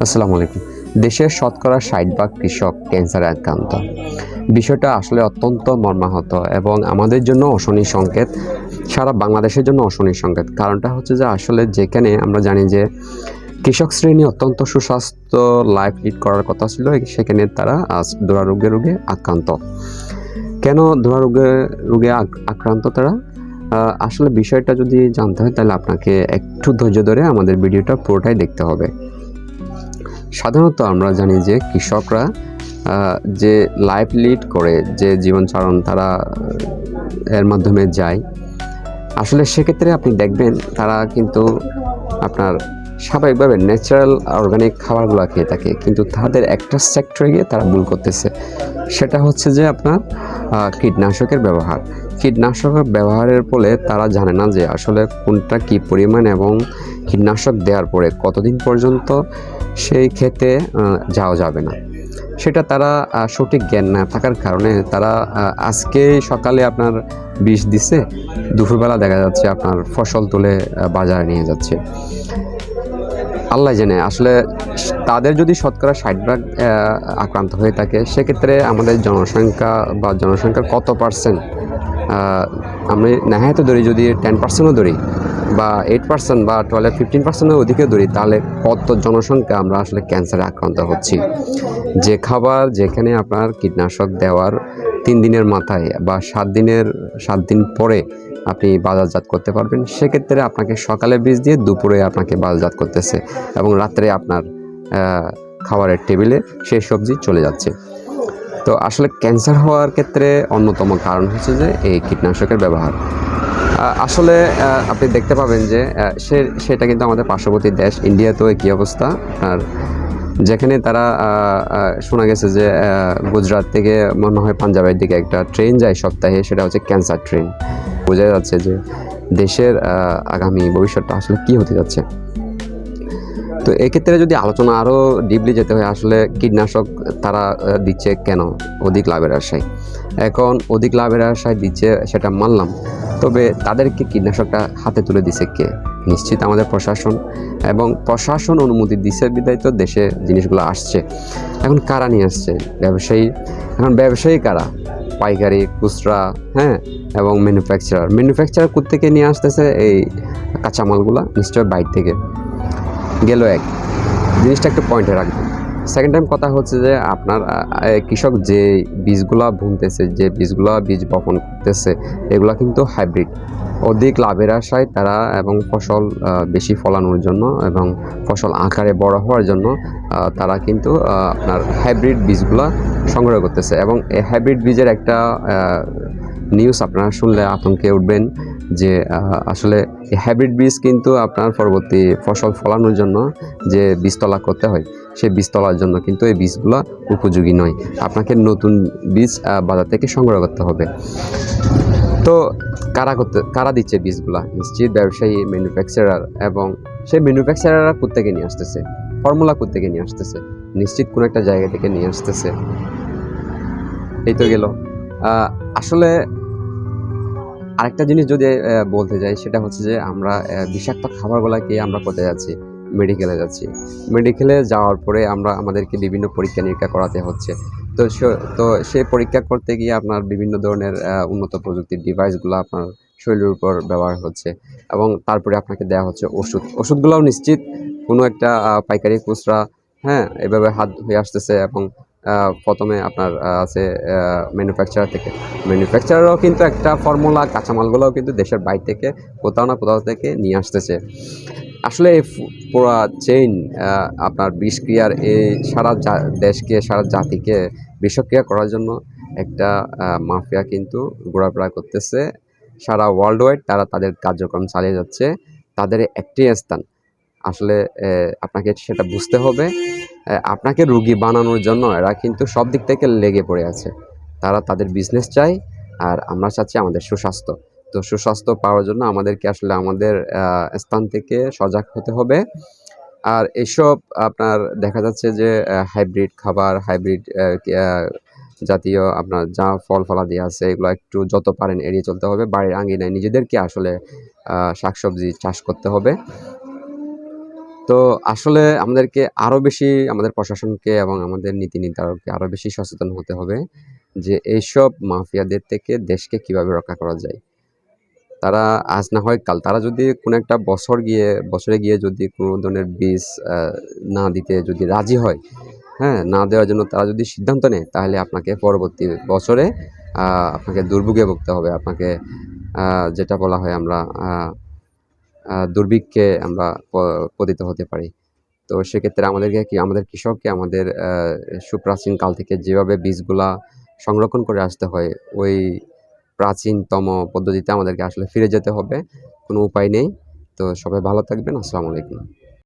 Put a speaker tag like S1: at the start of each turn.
S1: আসসালামু আলাইকুম। দেশের শতকরা ষাট ভাগ কৃষক ক্যান্সারে আক্রান্ত। বিষয়টা আসলে অত্যন্ত মর্মাহত এবং আমাদের জন্য অশনি সংকেত, সারা বাংলাদেশের জন্য অশনি সংকেত। কারণটা হচ্ছে যে আসলে যেখানে আমরা জানি যে কৃষক শ্রেণি অত্যন্ত সুস্বাস্থ্য, লাইফ লিড করার কথা ছিল, সেখানে তারা আজ দুরারোগ্যে রোগে আক্রান্ত। কেন দুরারোগ্যে রোগে আক- আক্রান্ত তারা? আসলে বিষয়টা যদি জানতে হয় তাহলে আপনাকে একটু ধৈর্য ধরে আমাদের ভিডিওটা পুরোটাই দেখতে হবে। সাধারণত আমরা জানি যে কৃষকরা যে লাইফ লিড করে, যে জীবনচারণ তারা এর মাধ্যমে যায়, আসলে সেক্ষেত্রে আপনি দেখবেন তারা কিন্তু আপনার স্বাভাবিকভাবে ন্যাচারাল অর্গানিক খাবারগুলো খেয়ে থাকে, কিন্তু তাদের একটা সেক্টরে গিয়ে তারা ভুল করতেছে। সেটা হচ্ছে যে আপনার কীটনাশকের ব্যবহার। কীটনাশকের ব্যবহারের ফলে তারা জানে না যে আসলে কোনটা কী পরিমাণ এবং কীটনাশক দেওয়ার পরে কতদিন পর্যন্ত সেই ক্ষেতে যাওয়া যাবে না। সেটা তারা সঠিক জ্ঞান না থাকার কারণে তারা আজকে সকালে আপনার বিষ দিছে, দুপুরবেলা দেখা যাচ্ছে আপনার ফসল তুলে বাজারে নিয়ে যাচ্ছে। আল্লাহ জানে, আসলে তাদের যদি শতকরা ষাট ভাগ আক্রান্ত হয়ে থাকে, সেক্ষেত্রে আমাদের জনসংখ্যা বা জনসংখ্যার কত পার্সেন্ট আমি নেহায়ত ধরি যদি টেন পার্সেন্টও ধরি বা এইট পার্সেন্ট বা টুয়েলভ ফিফটিন পার্সেন্টের অধিকে ধরি তাহলে কত জনসংখ্যা আমরা আসলে ক্যান্সারে আক্রান্ত হচ্ছি? যে খাবার যেখানে আপনার কীটনাশক দেওয়ার তিন দিনের মাথায় বা সাত দিনের, সাত দিন পরে আপনি বাজারজাত করতে পারবেন, সেক্ষেত্রে আপনাকে সকালে বীজ দিয়ে দুপুরে আপনাকে বাজারজাত করতেছে এবং রাত্রে আপনার খাবারের টেবিলে সেই সবজি চলে যাচ্ছে। তো আসলে ক্যান্সার হওয়ার ক্ষেত্রে অন্যতম কারণ হচ্ছে যে এই কীটনাশকের ব্যবহার। আসলে আপনি দেখতে পাবেন যে সে, সেটা কিন্তু আমাদের পার্শ্ববর্তী দেশ, ইন্ডিয়াতেও একই অবস্থা। আর যেখানে তারা শোনা গেছে যে গুজরাট থেকে মনে হয় পাঞ্জাবের দিকে একটা ট্রেন যায় সপ্তাহে, সেটা হচ্ছে ক্যান্সার ট্রেন। বোঝা যাচ্ছে যে, দেশের আগামী ভবিষ্যৎটা আসলে কী হতে যাচ্ছে। তো এক্ষেত্রে যদি আলোচনা আরও ডিপলি যেতে হয়, আসলে কীটনাশক তারা দিচ্ছে কেন? অধিক লাভের আশায়। এখন অধিক লাভের আশায় দিচ্ছে, সেটা মানলাম। তবে তাদেরকে কীটনাশকটা হাতে তুলে দিছে কে? নিশ্চিত আমাদের প্রশাসন। এবং প্রশাসন অনুমতি দিছে বিদায় তো দেশে জিনিসগুলো আসছে। এখন কারা নিয়ে আসছে? ব্যবসায়ী। এখন ব্যবসায়ী কারা? পাইকারি, খুচরা হ্যাঁ? এবং ম্যানুফ্যাকচারার ম্যানুফ্যাকচারার থেকে নিয়ে আসতেছে এই কাঁচামালগুলো? নিশ্চয় বাইর থেকে। গেল এক। জিনিসটা একটু পয়েন্টে রাখবেন সেকেন্ড টাইম কথা হচ্ছে যে আপনার কৃষক যে বীজগুলা বুনতেছে, যে বীজগুলা বীজ বপন করতেছে, এগুলা কিন্তু হাইব্রিড অধিক লাভের আশায় তারা এবং ফসল বেশি ফলানোর জন্য এবং ফসল আকারে বড় হওয়ার জন্য তারা কিন্তু আপনার হাইব্রিড বীজগুলা সংগ্রহ করতেছে। এবং এই হাইব্রিড বীজের একটা নিউজ আপনারা শুনলে আতঙ্কে উঠবেন যে আসলে হাইব্রিড বীজ কিন্তু আপনার পরবর্তী ফসল ফলানোর জন্য যে বীজতলা করতে হয় সেই বীজতলার জন্য, কিন্তু এই বীজগুলো উপযোগী নয়। আপনাকে নতুন বীজ বাজার থেকে সংগ্রহ করতে হবে। তো কারা করতে, কারা দিচ্ছে বীজগুলা? নিশ্চিত ব্যবসায়ী ম্যানুফ্যাকচারার এবং সেই ম্যানুফ্যাকচারাররা কোথেকে নিয়ে আসতেছে। ফর্মুলা কোথেকে নিয়ে আসতেছে। নিশ্চিত কোনো একটা জায়গা থেকে নিয়ে আসতেছে। এই তো গেল। আসলে আরেকটা জিনিস যদি বলতে যাই, সেটা হচ্ছে যে আমরা বিষাক্ত খাবারগুলোকে আমরা কোথায় যাচ্ছি মেডিকেলে যাচ্ছি। মেডিকেলে যাওয়ার পরে আমরা, আমাদেরকে বিভিন্ন পরীক্ষা নিরীক্ষা করাতে হচ্ছে। তো তো সেই পরীক্ষা করতে গিয়ে আপনার বিভিন্ন ধরনের উন্নত প্রযুক্তির ডিভাইসগুলো আপনার শরীরের উপর ব্যবহার হচ্ছে এবং তারপরে আপনাকে দেওয়া হচ্ছে ওষুধ। ওষুধগুলোও নিশ্চিত, কোনো একটা পাইকারি খুচরা হ্যাঁ এভাবে হাত হয়ে আসতেছে এবং প্রথমে আপনার আছে ম্যানুফ্যাকচারার থেকে। ম্যানুফ্যাকচারারও কিন্তু একটা ফর্মুলা কাঁচামালগুলোও কিন্তু দেশের বাইরে থেকে কোথাও না কোথাও থেকে নিয়ে আসতেছে। আসলে পুরো চেইন আপনার বিষক্রিয়ার এই সারা দেশকে, সারা জাতিকে বিষক্রিয়া করার জন্য একটা মাফিয়া কিন্তু ঘোরাফেরা করতেছে। সারা ওয়ার্ল্ড ওয়াইড তারা তাদের কার্যক্রম চালিয়ে যাচ্ছে। তাদের একটি স্থান। আসলে আপনাকে সেটা বুঝতে হবে। আপনাকে রুগী বানানোর জন্য এরা কিন্তু সব দিক থেকে লেগে পড়ে আছে। তারা তাদের বিজনেস চায়, আর আমরা চাচ্ছি আমাদের সুস্বাস্থ্য। তো সুস্বাস্থ্য পাওয়ার জন্য আমাদেরকে আসলে আমাদের স্থান থেকে সজাগ হতে হবে। আর এসব আপনার দেখা যাচ্ছে যে হাইব্রিড খাবার হাইব্রিড জাতীয় আপনার যা ফল ফলা ফলাদি আছে, এগুলো একটু যত পারেন এড়িয়ে চলতে হবে। বাড়ির আঙ্গিনায় নিজেদেরকে আসলে শাকসবজি চাষ করতে হবে। তো আসলে আমাদেরকে আরও বেশি, আমাদের প্রশাসনকে এবং আমাদের নীতি নির্ধারককে আরও বেশি সচেতন হতে হবে যে এইসব মাফিয়াদের থেকে দেশকে কীভাবে রক্ষা করা যায়। তারা আজ না হয় কাল, তারা যদি কোনো একটা বছর গিয়ে, বছরে গিয়ে যদি কোনো ধরনের বীজ না দিতে যদি রাজি হয় হ্যাঁ না দেওয়ার জন্য তারা যদি সিদ্ধান্ত নেয়, তাহলে আপনাকে পরবর্তী বছরে আপনাকে দুর্ভোগে ভুগতে হবে। আপনাকে যেটা বলা হয় আমরা দুর্ভিক্ষে আমরা পতিত হতে পারি। তো সেক্ষেত্রে আমাদেরকে কি, আমাদের কৃষককে আমাদের সুপ্রাচীন কাল থেকে যেভাবে বীজগুলা সংরক্ষণ করে আসতে হয়, ওই প্রাচীনতম পদ্ধতিতে আমাদেরকে আসলে ফিরে যেতে হবে, কোনো উপায় নেই। তো সবাই ভালো থাকবেন, আসসালামু আলাইকুম।